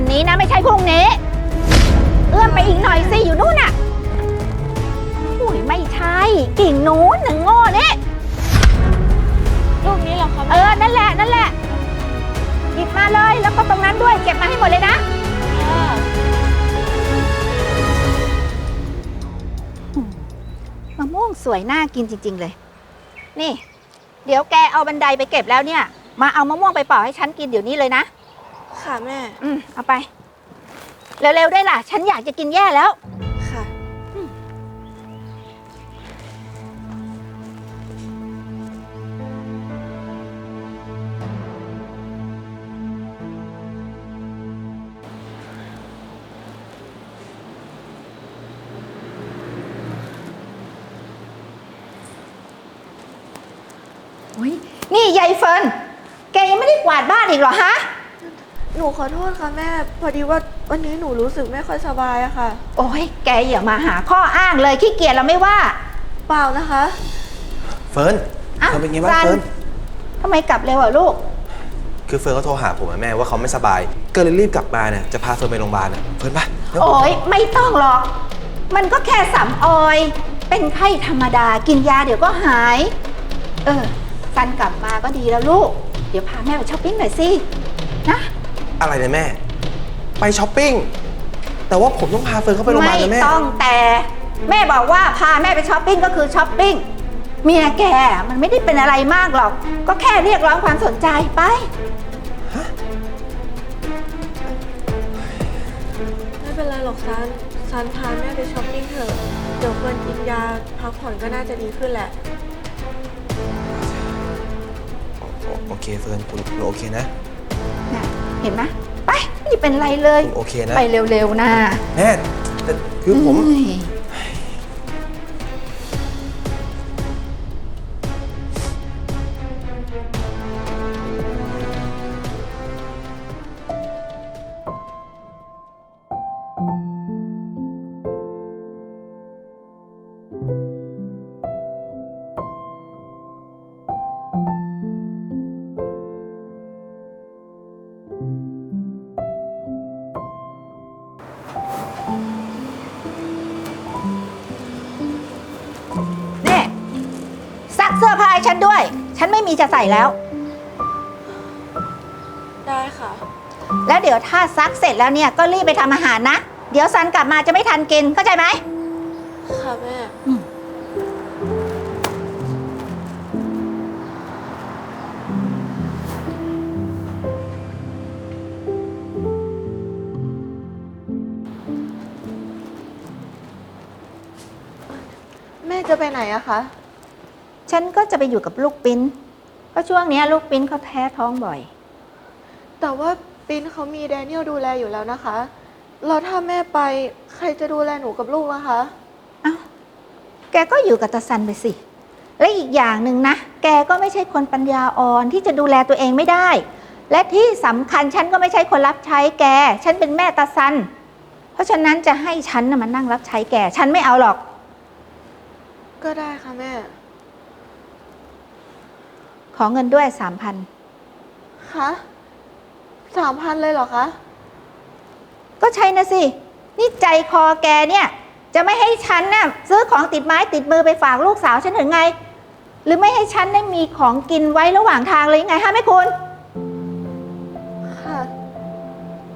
วันนี้นะ ไม่ใช่พรุ่งนี้ เอื้อมไปอีกหน่อยสิอยู่นู่นน่ะอุ้ยไม่ใช่ กิ่งนู้นหนึ่งโง่นี่ลูกนี้เหรอคะเออ นั่นแหละ นั่นแหละ หยิบมาเลย แล้วก็ตรงนั้นด้วย เก็บมาให้หมดเลยนะค่ะมะม่วงสวยน่ากินจริง ๆ เลย นี่ เดี๋ยวแกเอาบันไดไปเก็บแล้วเนี่ย มาเอามะม่วงไปปอกให้ฉันกินเดี๋ยวนี้เลยนะ ค่ะแม่ อืมเอาไป เร็วๆได้ล่ะ ฉันอยากจะกินแย่แล้ว ค่ะอุ๊ยนี่ยายเฟิร์นแกยังไม่ได้กวาดบ้านอีกเหรอฮะ หนูขอโทษค่ะแม่ พอดีว่าวันนี้หนูรู้สึกไม่ค่อยสบายอะค่ะ โอ้ยแกอย่ามาหาข้ออ้างเลยขี้เกียจเราไม่ว่าเปล่านะคะ เฟิร์นอ้าวเธอเป็นไงบ้างซันเฟิร์นทำไมกลับเร็วอะลูก คือเฟิร์นเขาโทรหาผมอะแม่ว่าเขาไม่สบาย ก็เลยรีบกลับมาเนี่ยจะพาเฟิร์นไปโรงพยาบาลอะเฟิร์นปะเร็วโอ้ยไม่ต้องหรอก มันก็แค่สำออย เป็นไข้ธรรมดากินยาเดี๋ยวก็หาย เออซันกลับมาก็ดีแล้วลูก เดี๋ยวพาแม่ไปช้อปปิ้งหน่อยสินะ อะไรเนี่ยแม่ ไปช้อปปิ้ง แต่ว่าผมต้องพาเฟิร์นเข้าไปโรงพยาบาลไม่นะแม่ต้องแต่แม่บอกว่าพาแม่ไปช้อปปิ้งก็คือช้อปปิ้งเมียแกมันไม่ได้เป็นอะไรมากหรอก ก็แค่เรียกร้องความสนใจไป ไม่เป็นไรหรอกซันซันพาแม่ไปช้อปปิ้งเถอะ เดี๋ยวเฟิร์นกินยาพักผ่อนก็น่าจะดีขึ้นแหละ โอโอเคเฟิร์นคุณคุณโอเคนะ น่ะ เห็นไหมไปไม่ได้เป็นไรเลยคุณโอเคนะ ไปเร็วๆนะแม่แต่คือผม เอ้ย ม่มีจะใส่แล้ว ได้ค่ะ แล้วเดี๋ยวถ้าซักเสร็จแล้วเนี่ยก็รีบไปทำอาหารนะ เดี๋ยวซันกลับมาจะไม่ทันกินเข้าใจไหม ค่ะแม่อืมแม่จะไปไหนอะคะ ฉันก็จะไปอยู่กับลูกปิ้น เพราะช่วงเนี้ยลูกปิ้นเขาแพ้ท้องบ่อย แต่ว่าปินเขามีแดเนียลดูแลอยู่แล้วนะคะแล้วถ้าแม่ไปใครจะดูแลหนูกับลูกล่ะคะ เอ้า แกก็อยู่กับตาซันไปสิ และอีกอย่างหนึ่งนะ แกก็ไม่ใช่คนปัญญาอ่อนที่จะดูแลตัวเองไม่ได้ และที่สำคัญฉันก็ไม่ใช่คนรับใช้แก ฉันเป็นแม่ตาซัน เพราะฉะนั้นจะให้ฉันนะมานั่งรับใช้แก ฉันไม่เอาหรอก ก็ได้ค่ะแม่ ขอเงินด้วยสามพันคะสามพันเลยเหรอคะ ก็ใช่นะสิ นี่ใจคอแกเนี่ย จะไม่ให้ฉันน่ะซื้อของติดไม้ติดมือไปฝากลูกสาวฉันถึงไง หรือไม่ให้ฉันได้มีของกินไว้ระหว่างทางเลยยังไงฮะแม่คุณ ค่ะ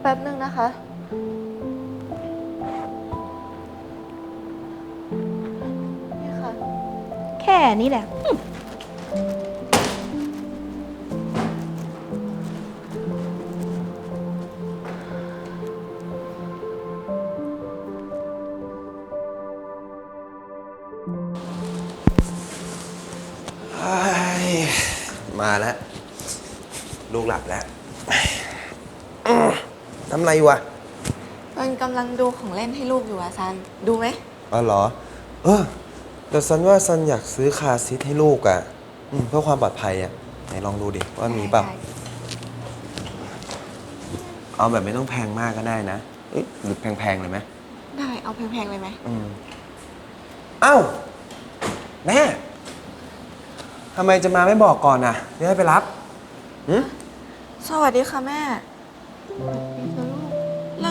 แป๊บหนึ่งนะคะ นี่ค่ะ แค่นี้แหละ แล้วอืมทำไรวะมันกำลังดูของเล่นให้ลูกอยู่อะซัน ดูไหม อ๋อเหรอ เออแต่ซันว่าซันอยากซื้อคาร์ซีทให้ลูกอะ่ะอืมเพื่อความปลอดภัยอะ่ะไหนลองดูดิว่ามีเปล่า เอาแบบไม่ต้องแพงมากก็ได้นะเอ้ยหรือแพงๆเลยไหมได้ เอาแพงๆเลยไหม อืมเอ้าแม่ทำไมจะมาไม่บอกก่อนน่ะจะได้ไปรับหืม สวัสดีค่ะแม่สวัสดีค่ะลู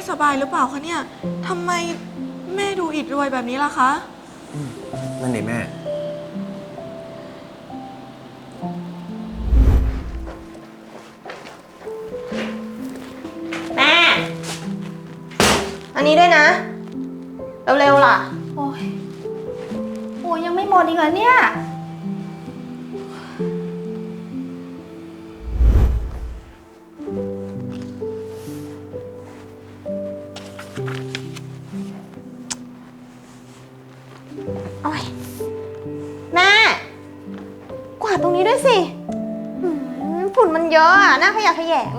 กสบายหรือเปล่าคะเนี่ยทำไมแม่ดูอิดรวยแบบนี้ล่ะคะ นั่นเองแม่ แม่ อันนี้ด้วยนะ เร็วๆล่ะ โอ้ยโอ้ยยังไม่หมดอีกเหรอเนี่ย โอ้ยแม่กวาดตรงนี้ด้วยสิหืมฝุ่นมันเยอะอะหน้าขยะแขยง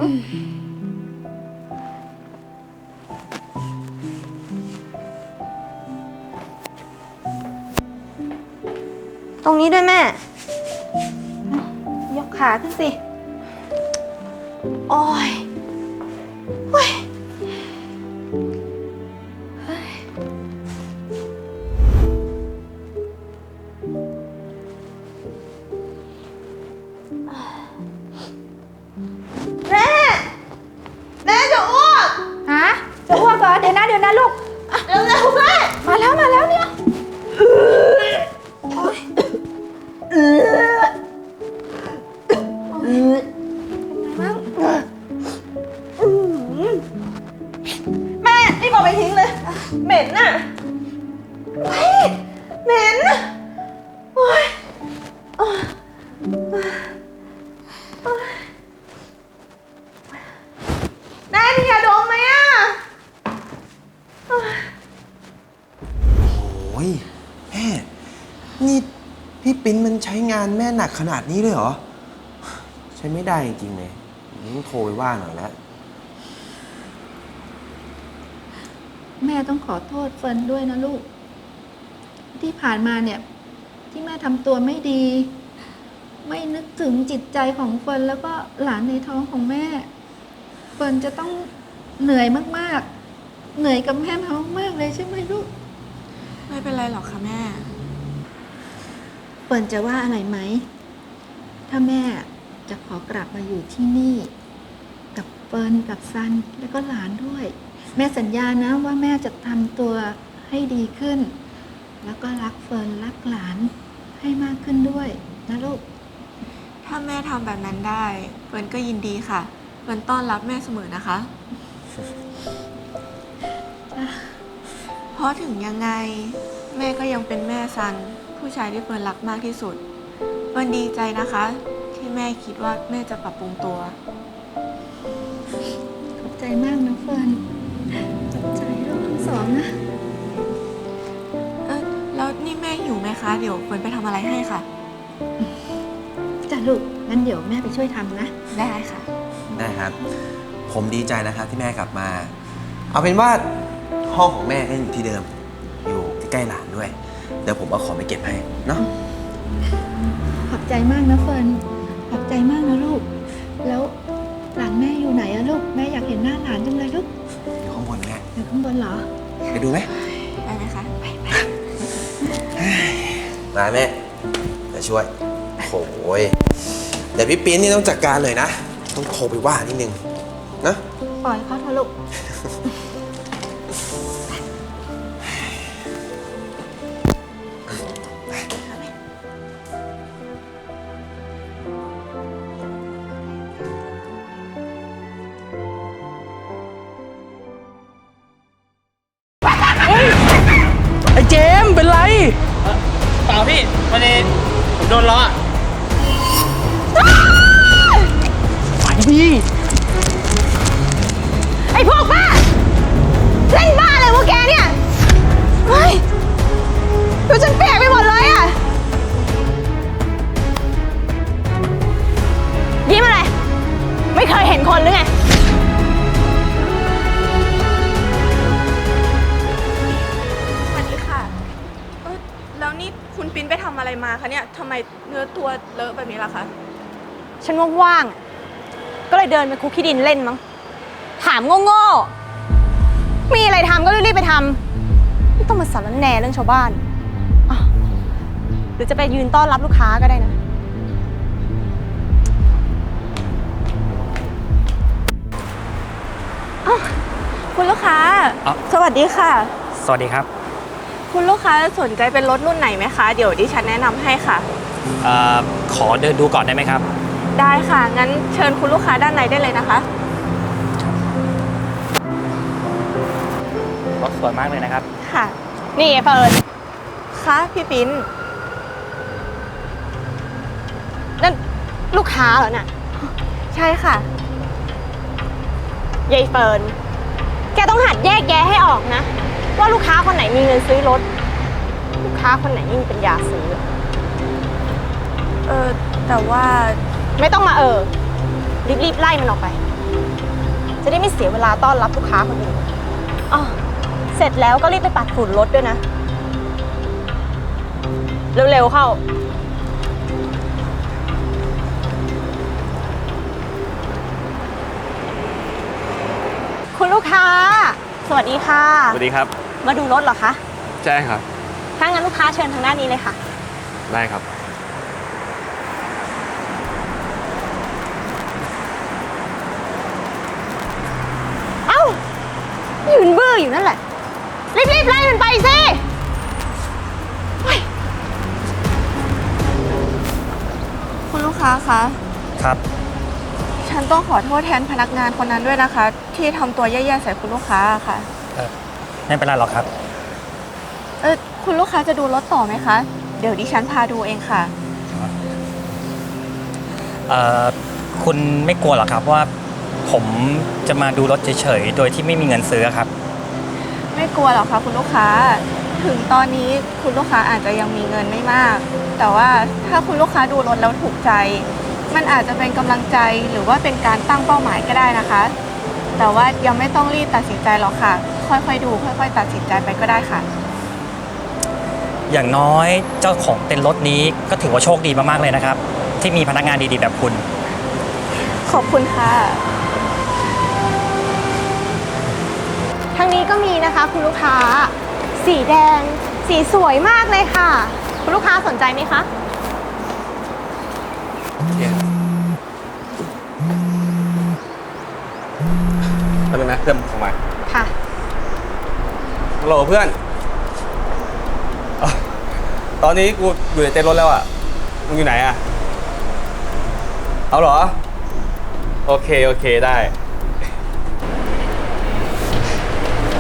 ตรงนี้ด้วยแม่ ยกขาขึ้นสิ โอ้ย ยโอ้ยแม่มียาดมไหมอะ โอ้ยแม่นี่พี่ปิ้นมันใช้งานแม่หนักขนาดนี้เลยเหรอ ใช้ไม่ได้จริงๆเลยต้องโทรไปว่าหน่อยแล้วแม่ต้องขอโทษเฟิร์นด้วยนะลูก ที่ผ่านมาเนี่ย ที่แม่ทำตัวไม่ดี ไม่นึกถึงจิตใจของเฟิร์นแล้วก็หลานในท้องของแม่ เฟิร์นจะต้องเหนื่อยมากๆ เหนื่อยกับแม่มามากๆเลยใช่ไหมลูก ไม่เป็นไรหรอกค่ะแม่ เฟิร์นจะว่าอะไรไหม ถ้าแม่จะขอกลับมาอยู่ที่นี่ กับเฟิร์นกับซันแล้วก็หลานด้วย แม่สัญญานะว่าแม่จะทำตัวให้ดีขึ้น แล้วก็รักเฟิร์นรักหลานให้มากขึ้นด้วยนะลูก ถ้าแม่ทำแบบนั้นได้เฟิร์นก็ยินดีค่ะเฟิร์นต้อนรับแม่เสมอนะคะ เพราะถึงยังไงแม่ก็ยังเป็นแม่ซัน ผู้ชายที่เฟิร์นรักมากที่สุดเฟิร์นดีใจนะคะ ที่แม่คิดว่าแม่จะปรับปรุงตัว ขอบใจมากนะเฟิร์นขอบใจลูกทั้งสองนะ เออแล้วนี่แม่หิวไหมคะ เดี๋ยวเฟิร์นไปทำอะไรให้ค่ะจ้ะ ลูก งั้นเดี๋ยวแม่ไปช่วยทำนะ ได้ค่ะ ได้ครับ ผมดีใจนะครับที่แม่กลับมา เอาเป็นว่าห้องของแม่ก็อยู่ที่เดิม อยู่ใกล้ๆหลานด้วย เดี๋ยวผมเอาของไปเก็บให้เนาะ ขอบใจมากนะเฟิร์น ขอบใจมากนะลูก แล้วหลานแม่อยู่ไหนอะลูก แม่อยากเห็นหน้าหลานจังเลยลูกอยู่ข้างบนแม่ อยู่ข้างบนเหรอ ไปดูไหมได้ไหมคะมาแม่เดี๋ยวช่วย โอ้ยเดี๋ยวพี่ปิ้นนี่ต้องจัดการเลยนะ ต้องโทรไปว่านิดนึงนะปล่อยเขาเถอะลูก ไอ้เจมส์เป็นไร เปล่าพี่วันนี้ผมโดนล้ออะ เลยเดินไปคุกขี้ดินเล่นมั้ง ถามโง่ๆ มีอะไรทำก็รีบๆไปทำไม่ต้องมาสารแหน่เรื่องชาวบ้านอะหรือจะไปยืนต้อนรับลูกค้าก็ได้นะอ้าวคุณคุณลูกค้าอ๋อสวัสดีค่ะ สวัสดีครับคุณลูกค้าสนใจเป็นรถรุ่นไหนไหมคะ เดี๋ยวดิฉันแนะนำให้ค่ะ เอ่อขอเดินดูก่อนได้ไหมครับ ได้ค่ะ งั้นเชิญคุณลูกค้าด้านในได้เลยนะคะ รถสวยมากเลยนะครับ ค่ะ นี่ไอ้เฟิร์นค่ะพี่ปิ้นนั่นลูกค้าเหรอน่ะ ใช่ค่ะ ยายเฟิร์น แกต้องหัดแยกแยะให้ออกนะ ว่าลูกค้าคนไหนมีเงินซื้อรถ ลูกค้าคนไหนไม่มีปัญญาซื้อ เออแต่ว่า ไม่ต้องมาเออ รีบๆไล่มันออกไป จะได้ไม่เสียเวลาต้อนรับลูกค้าคนอื่นอ๋อเสร็จแล้วก็รีบไปปัดฝุ่นรถด้วยนะ เร็วๆเข้า คุณลูกค้า สวัสดีค่ะ สวัสดีครับ มาดูรถเหรอคะ ใช่ครับ ถ้างั้นลูกค้าเชิญทางด้านนี้เลยค่ะ ได้ครับ เอ้า ยืนบื้ออยู่นั่นแหละ รีบๆไล่มันไปสิคุณลูกค้าคะ ครับ ฉันต้องขอโทษแทนพนักงานคนนั้นด้วยนะคะ ที่ทำตัวแย่ๆใส่คุณลูกค้าค่ะไม่เป็นไรหรอกครับ เออคุณลูกค้าจะดูรถต่อไหมคะ เดี๋ยวดิฉันพาดูเองค่ะ เอ่อ คุณไม่กลัวหรอครับว่า ผมจะมาดูรถเฉยๆ โดยที่ไม่มีเงินซื้อครับ ไม่กลัวหรอกค่ะคุณลูกค้า ถึงตอนนี้คุณลูกค้าอาจจะยังมีเงินไม่มาก แต่ว่าถ้าคุณลูกค้าดูรถแล้วถูกใจ มันอาจจะเป็นกำลังใจหรือว่าเป็นการตั้งเป้าหมายก็ได้นะคะ แต่ว่ายังไม่ต้องรีบตัดสินใจหรอกค่ะ ค่อยๆดู ค่อย ๆ ตัดสินใจไปก็ได้ค่ะ อย่างน้อยเจ้าของเต็นท์รถนี้ก็ถือว่าโชคดีมากๆเลยนะครับ ที่มีพนักงานดีๆแบบคุณ ขอบคุณค่ะ ทางนี้ก็มีนะคะคุณลูกค้า สีแดง สีสวยมากเลยค่ะ คุณลูกค้าสนใจไหมคะแป๊บนึงนะเพื่อนผมมาค่ะ ฮัลโหลเพื่อนอ๋อตอนนี้กูอยู่ในเต็นท์รถแล้วอะ มึงอยู่ไหนอะ เอาเหรอ โอเค โอเคได้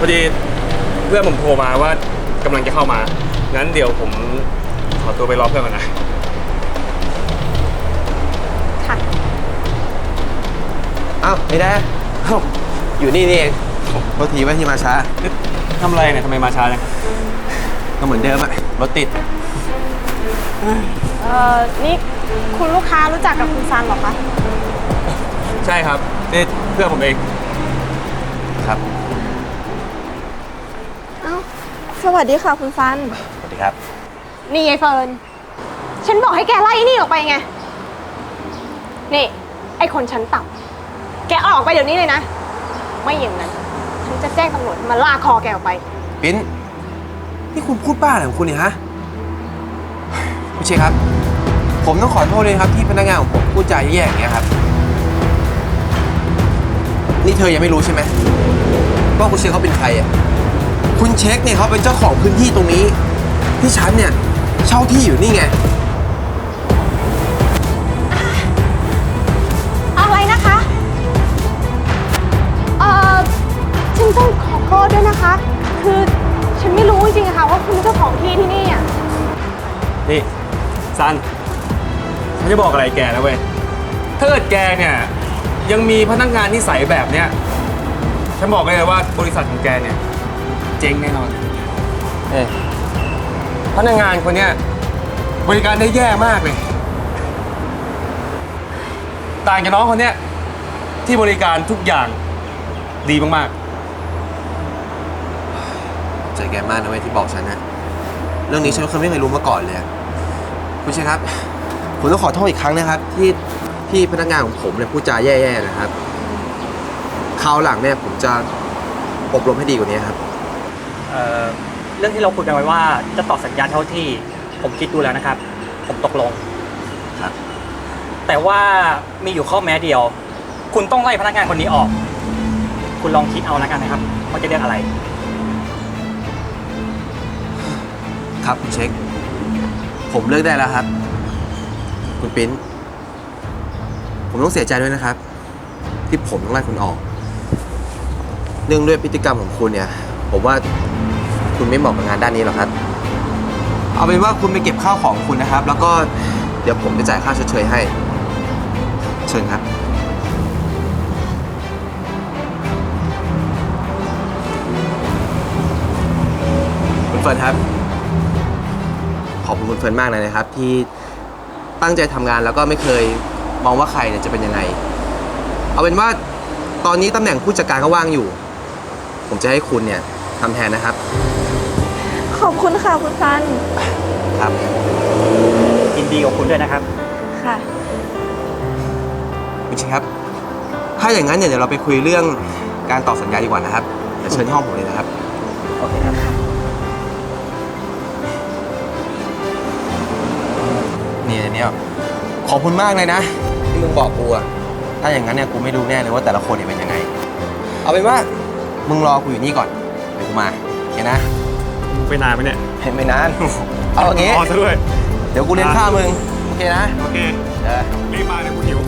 พอดีเพื่อนผมโทรมาว่ากำลังจะเข้ามา งั้นเดี๋ยวผมขอตัวไปรอเพื่อนก่อนนะ ค่ะ อ้าวไม่ได้เอ้าอยู่นี่นี่เองโทษทีว่าที่มาช้า ทำอะไรเนี่ยทำไมมาช้าจังก็เหมือนเดิมอะรถติด เอ่อ นี่คุณลูกค้ารู้จักกับคุณซันเหรอคะ ใช่ครับนี่เพื่อนผมเอง ครับ สวัสดีค่ะคุณฟัน สวัสดีครับ นี่ไอ้เฟิร์น ฉันบอกให้แกไล่ไอ้นี่ออกไปไง นี่ ไอ้คนชั้นต่ำแกออกไปเดี๋ยวนี้เลยนะ ไม่อย่างนั้น ฉันจะแจ้งตำรวจมาลากคอแกออกไป ปิ้นนี่คุณพูดบ้าอะไรของคุณเนี่ยฮะคุณเชษครับ ผมต้องขอโทษเลยครับที่พนักงานของผมพูดจาแย่ๆอย่างเงี้ยครับ นี่เธอยังไม่รู้ใช่ไหมว่าคุณเชษเขาเป็นใครอะ คุณเช็คเนี่ยเขาเป็นเจ้าของพื้นที่ตรงนี้ ที่ฉันเนี่ยเช่าที่อยู่นี่ไง อะไรนะคะ เอ่อ ฉันต้องขอโทษด้วยนะคะ คือฉันไม่รู้จริงๆอะค่ะว่าคุณเป็นเจ้าของที่ที่นี่อะ นี่ซันฉันจะบอกอะไรแกนะเว้ยถ้าเกิดแกเนี่ยยังมีพนักงานนิสัยแบบเนี้ยฉันบอกเลยว่าบริษัทของแกเนี่ย เจ๊งแน่นอนเอยพนักงานคนเนี้ยบริการได้แย่มากเลย ต่างจากน้องคนเนี้ยที่บริการทุกอย่างดีมากใจแกมากนะเว้ยที่บอกฉันนะเรื่องนี้ฉันก็ไม่เคยรู้มาก่อนเลยอะคุณเชษครับ ผมต้องขอโทษอีกครั้งนะครับ ที่ที่พนักงานของผมเนี่ยพูดจาแย่ๆนะครับคราวหลังเนี่ยผมจะอบรมให้ดีกว่านี้ครับ เอ่อเรื่องที่เราคุยกันไว้ว่าจะต่อสัญญาเท่าที่ผมคิดดูแล้วนะครับ ผมตกลง ครับ แต่ว่ามีอยู่ข้อแม้เดียว คุณต้องไล่พนักงานคนนี้ออก คุณลองคิดเอาแล้วกันนะครับว่าจะเลือกอะไร ครับคุณเช็ค ผมเลือกได้แล้วครับ คุณปิ้น ผมต้องเสียใจด้วยนะครับ ที่ผมต้องไล่คุณออก เนื่องด้วยพฤติกรรมของคุณเนี่ย ผมว่า คุณไม่เหมาะกับงานด้านนี้หรอกครับ เอาเป็นว่าคุณไปเก็บข้าวของคุณนะครับ แล้วก็เดี๋ยวผมจะจ่ายค่าชดเชยให้ เชิญครับ คุณเฟิร์นครับ ขอบคุณคุณเฟิร์นมากเลยนะครับ ที่ตั้งใจทำงานแล้วก็ไม่เคยมองว่าใครเนี่ยจะเป็นยังไง เอาเป็นว่าตอนนี้ตำแหน่งผู้จัดการก็ว่างอยู่ ผมจะให้คุณเนี่ยทำแทนนะครับ ขอบคุณค่ะคุณซัน ครับยินดีกับคุณด้วยนะครับ ค่ะ คุณชิงครับ ถ้าอย่างนั้นเนี่ยเดี๋ยวเราไปคุยเรื่องการต่อสัญญาดีกว่านะครับเดี๋ยวเชิญที่ห้องผมเลยนะครับ โอเคครับ นี่เนี่ยขอบคุณมากเลยนะที่มึงบอกกูอะถ้าอย่างนั้นเนี่ยกูไม่รู้แน่เลยว่าแต่ละคนเนี่ยเป็นยังไง เอาเป็นว่ามึงรอกูอยู่นี่ก่อนเดี๋ยวกูมาโอเคนะ ไปนานไหมเนี่ยเห็นไม่นาน เอาอย่างงี้รอซะด้วย เดี๋ยวกูเลี้ยงข้าวมึง โอเคนะ โอเค เออรีบมาเลยกูหิว